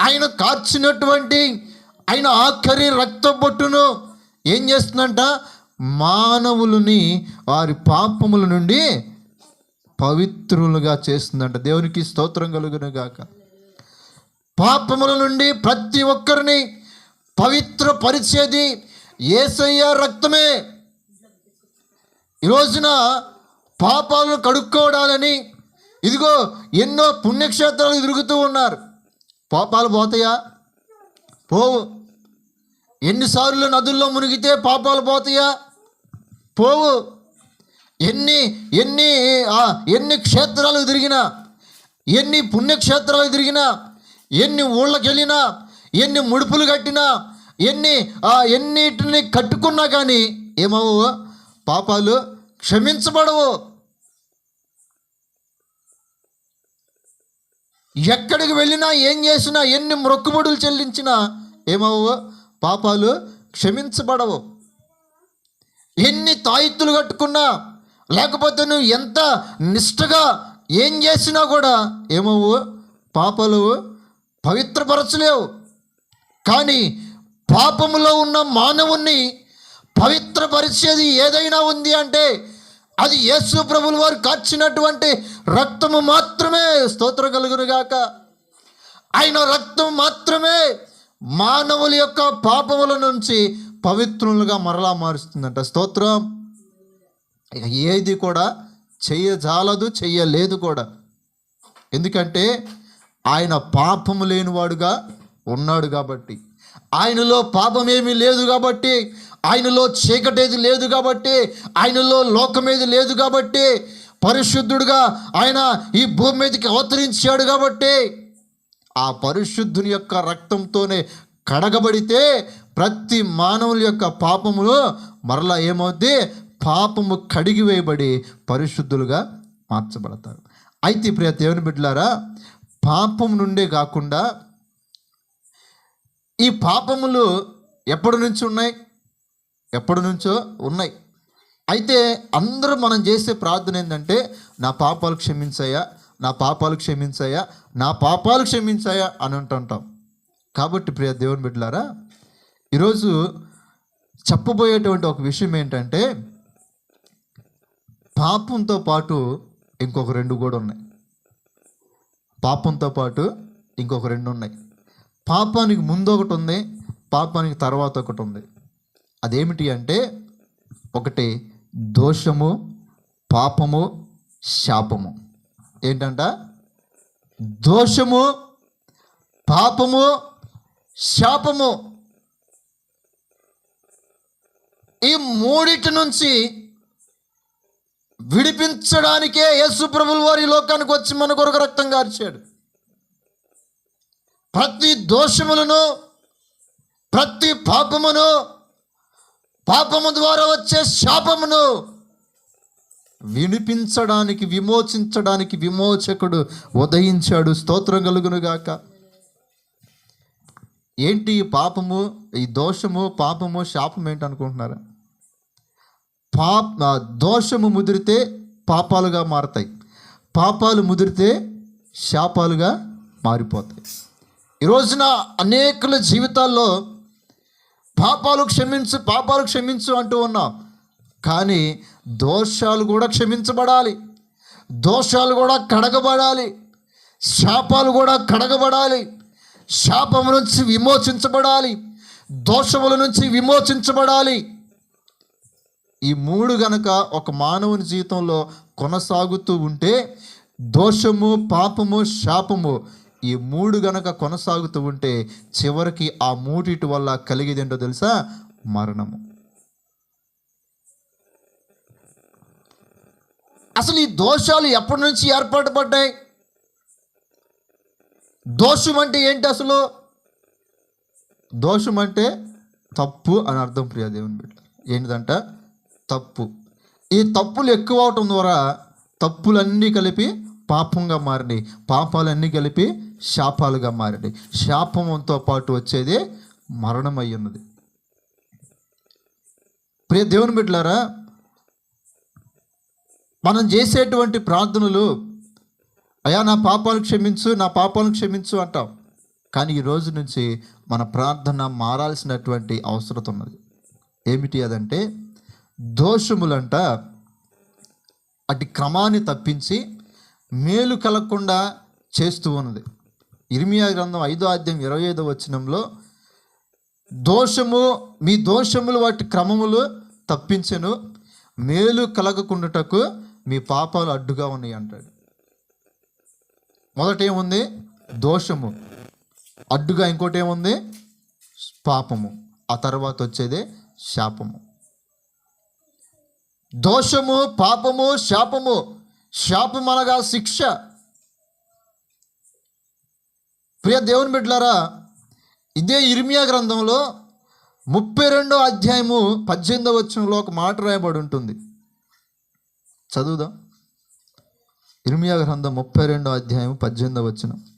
ఆయన కార్చినటువంటి ఆయన ఆఖరి రక్త బొట్టును ఏం చేస్తుందంట? మానవులని వారి పాపముల నుండి పవిత్రులుగా చేస్తుందంట. దేవునికి స్తోత్రం కలుగును గాక పాపముల నుండి ప్రతి ఒక్కరిని పవిత్ర పరిచేది ఏసయ్య రక్తమే. ఈ రోజున పాపాలను కడుక్కోవడాలని ఇదిగో ఎన్నో పుణ్యక్షేత్రాలు తిరుగుతూ ఉన్నారు. పాపాలు పోతాయా? పోవు. ఎన్నిసార్లు నదుల్లో మునిగితే పాపాలు పోతాయా? పోవు. ఎన్ని ఎన్ని ఎన్ని క్షేత్రాలు తిరిగినా ఎన్ని పుణ్యక్షేత్రాలు తిరిగినా ఎన్ని ఊళ్ళకి వెళ్ళినా ఎన్ని ముడుపులు కట్టినా ఎన్ని ఎన్నిటిని కట్టుకున్నా కానీ ఏమవు పాపాలు క్షమించబడవు. ఎక్కడికి వెళ్ళినా ఏం చేసినా ఎన్ని మొక్కుబడులు చెల్లించినా ఏమవు పాపాలు క్షమించబడవు. ఎన్ని తాయిత్తులు కట్టుకున్నా లేకపోతే నువ్వు ఎంత నిష్టగా ఏం చేసినా కూడా ఏమవు పాపాలు పవిత్రపరచలేవు. కానీ పాపములో ఉన్న మానవుణ్ణి పవిత్రపరిచేది ఏదైనా ఉంది అంటే అది యేసు ప్రభుల వారు కార్చినటువంటి రక్తము మాత్రమే స్తోత్రం కలుగునుగాక. ఆయన రక్తం మాత్రమే మానవుల యొక్క పాపముల నుంచి పవిత్రులుగా మరలా మారుస్తుందంట. స్తోత్రం. ఇక ఏది కూడా చెయ్యజాలదు చెయ్యలేదు కూడా. ఎందుకంటే ఆయన పాపము లేనివాడుగా ఉన్నాడు కాబట్టి. ఆయనలో పాపమేమీ లేదు కాబట్టి ఆయనలో చీకటేది లేదు కాబట్టి ఆయనలో లోకమేది లేదు కాబట్టి పరిశుద్ధుడుగా ఆయన ఈ భూమి మీదకి అవతరించాడు కాబట్టి ఆ పరిశుద్ధుని యొక్క రక్తంతోనే కడగబడితే ప్రతి మానవుల యొక్క పాపములు మరలా ఏమవుద్ది? పాపము కడిగివేయబడి పరిశుద్ధులుగా మార్చబడతారు. అయితే ప్రియ దేవుని బిడ్డలారా పాపం నుండే కాకుండా ఈ పాపములు ఎప్పటి నుంచి ఉన్నాయి? ఎప్పటి నుంచో ఉన్నాయి. అయితే అందరూ మనం చేసే ప్రార్థన ఏంటంటే నా పాపాలు క్షమించాయా నా పాపాలు క్షమించాయా నా పాపాలు క్షమించాయా అని అంటుంటాం. కాబట్టి ప్రియ దేవుని బిడ్డలారా ఈరోజు చెప్పబోయేటువంటి ఒక విషయం ఏంటంటే పాపంతో పాటు ఇంకొక రెండు కూడా ఉన్నాయి. పాపంతో పాటు ఇంకొక రెండు ఉన్నాయి. పాపానికి ముందు ఒకటి ఉంది పాపానికి తర్వాత ఒకటి ఉంది. అదేమిటి అంటే ఒకటి దోషము పాపము శాపము. ఏంటంట? దోషము పాపము శాపము. ఈ మూడిటి నుంచి విడిపించడానికే యేసు ప్రభులు వారి లోకానికి వచ్చి మన కొరకు రక్తం గార్చాడు. ప్రతి దోషములను ప్రతి పాపమును పాపము ద్వారా వచ్చే శాపమును వినిపించడానికి విమోచించడానికి విమోచకుడు ఉదయించాడు. స్తోత్రం కలుగునుగాక ఏంటి ఈ పాపము ఈ దోషము పాపము శాపం ఏంటి అనుకుంటున్నారా? పాప దోషము ముదిరితే పాపాలుగా మారతాయి. పాపాలు ముదిరితే శాపాలుగా మారిపోతాయి. ఈ రోజున అనేకుల జీవితాల్లో పాపాలు క్షమించు పాపాలు క్షమించు అంటూ ఉన్నాం. కానీ దోషాలు కూడా క్షమించబడాలి. దోషాలు కూడా కడగబడాలి. శాపాలు కూడా కడగబడాలి. శాపము నుంచి విమోచించబడాలి. దోషముల నుంచి విమోచించబడాలి. ఈ మూడు గనక ఒక మానవుని జీవితంలో కొనసాగుతూ ఉంటే దోషము పాపము శాపము ఈ మూడు గనక కొనసాగుతూ ఉంటే చివరికి ఆ మూడిటి వల్ల కలిగేదేంటో తెలుసా? మరణము. అసలు ఈ దోషాలు ఎప్పటి నుంచి ఏర్పాటు పడ్డాయి దోషం అంటే ఏంటి అసలు? దోషం అంటే తప్పు అని అర్థం ప్రియా దేవుని బిడ్డ. ఏంటిదంట? తప్పు. ఈ తప్పులు ఎక్కువ అవటం ద్వారా తప్పులన్నీ కలిపి పాపంగా మారినాయి పాపాలన్నీ కలిపి శాపాలుగా మారినాయి శాపంతో పాటు వచ్చేది మరణం అయ్యున్నది ప్రియ దేవుని బిడ్డలారా మనం చేసేటువంటి ప్రార్థనలు అయా నా పాపాలు క్షమించు నా పాపాలను క్షమించు అంటాం. కానీ ఈ రోజు నుంచి మన ప్రార్థన మారాల్సినటువంటి అవసరం ఉన్నది. ఏమిటి అదంటే దోషములంట అటు క్రమాన్ని తప్పించి మేలు కలగకుండా చేస్తూ ఉన్నది. ఇర్మియా గ్రంథం ఐదో అధ్యాయం ఇరవై ఐదో వచనంలో దోషము మీ దోషములు వాటి క్రమములు తప్పించెను. మేలు కలగకుండాటకు మీ పాపాలు అడ్డుగా ఉన్నాయి అంటాడు. మొదట ఏముంది? దోషము. అడ్డుగా ఇంకోటి ఏముంది? పాపము. ఆ తర్వాత వచ్చేదే శాపము. దోషము పాపము శాపము శాపం అనగా శిక్ష. ప్రియ దేవుని బిడ్డలారా ఇదే ఇర్మియా గ్రంథంలో ముప్పై రెండో అధ్యాయము పద్దెనిమిదో వచ్చంలో ఒక మాట రాయబడి ఉంటుంది. చదువుదాం. ఇర్మియా గ్రంథం ముప్పై రెండో అధ్యాయం పద్దెనిమిదో వచ్చినాం